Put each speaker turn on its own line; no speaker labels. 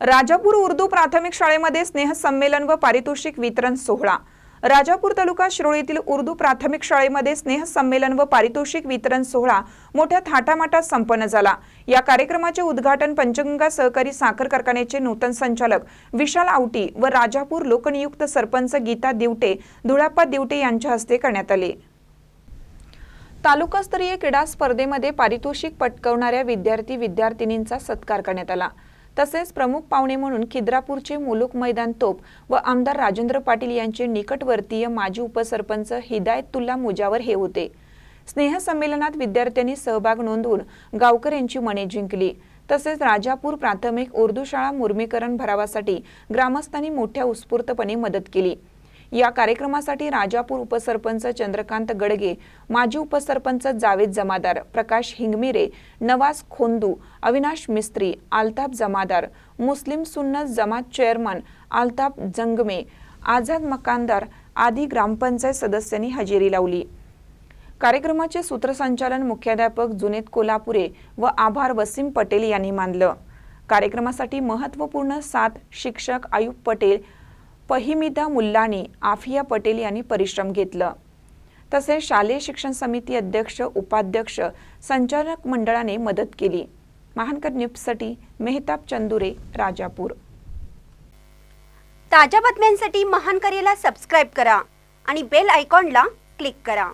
राजापूर उर्दू प्राथमिक शाळेमध्ये स्नेहसंमेलन व पारितोषिक वितरण सोहळा. राजापूर तालुका शिरोळीतील उर्दू प्राथमिक शाळेमध्ये स्नेहसंमेलन व पारितोषिक वितरण सोहळा मोठ्या थाटामाटात संपन्न झाला. या कार्यक्रमाचे उद्घाटन पंचगंगा सहकारी साखर कारखान्याचे नूतन संचालक विशाल आवटी व राजापूर लोकनियुक्त सरपंच गीता दिवटे धुळाप्पा दिवटे यांच्या हस्ते करण्यात आले. तालुकास्तरीय क्रीडा स्पर्धेमध्ये पारितोषिक पटकवणाऱ्या विद्यार्थी विद्यार्थिनींचा सत्कार करण्यात आला. तसेच प्रमुख पाहुणे म्हणून खिद्रापूरचे मुलुक मैदान तोप व आमदार राजेंद्र पाटील यांचे निकटवर्तीय माजी उपसरपंच हिदायतुल्ला मुजावर हे होते. स्नेहसंमेलनात विद्यार्थ्यांनी सहभाग नोंदवून गावकऱ्यांची मने जिंकली. तसेच राजापूर प्राथमिक उर्दू शाळा मुर्मीकरण भरावासाठी ग्रामस्थांनी मोठ्या उत्स्फूर्तपणे मदत केली. या कार्यक्रमासाठी राजापूर उपसरपंच चंद्रकांत गडगे माजी उपसरपंच जावेद जमादार प्रकाश हिंगमिरे नवाज खोंदू अविनाश मिस्त्री आलताफ जमादार मुस्लिम सुन्नत जमात चेअरमन आलताफ जंगमे आझाद मकानदार आदी ग्रामपंचायत सदस्यांनी हजेरी लावली. कार्यक्रमाचे सूत्रसंचालन मुख्याध्यापक जुनेद कोल्हापुरे व आभार वसीम पटेल यांनी मानलं. कार्यक्रमासाठी महत्त्वपूर्ण सात शिक्षक आयुब पटेल पहिमिदा मुल्लानी आफिया पटेल यांनी परिश्रम घेतलं. तसेच शालेय शिक्षण समिती अध्यक्ष उपाध्यक्ष संचालक मंडळाने मदत केली. महानकर न्यूजसाठी मेहताब चंदुरे राजापूर.
ताज्या बातम्यांसाठी महानकरेला सबस्क्राईब करा आणि बेल आयकॉनला क्लिक करा.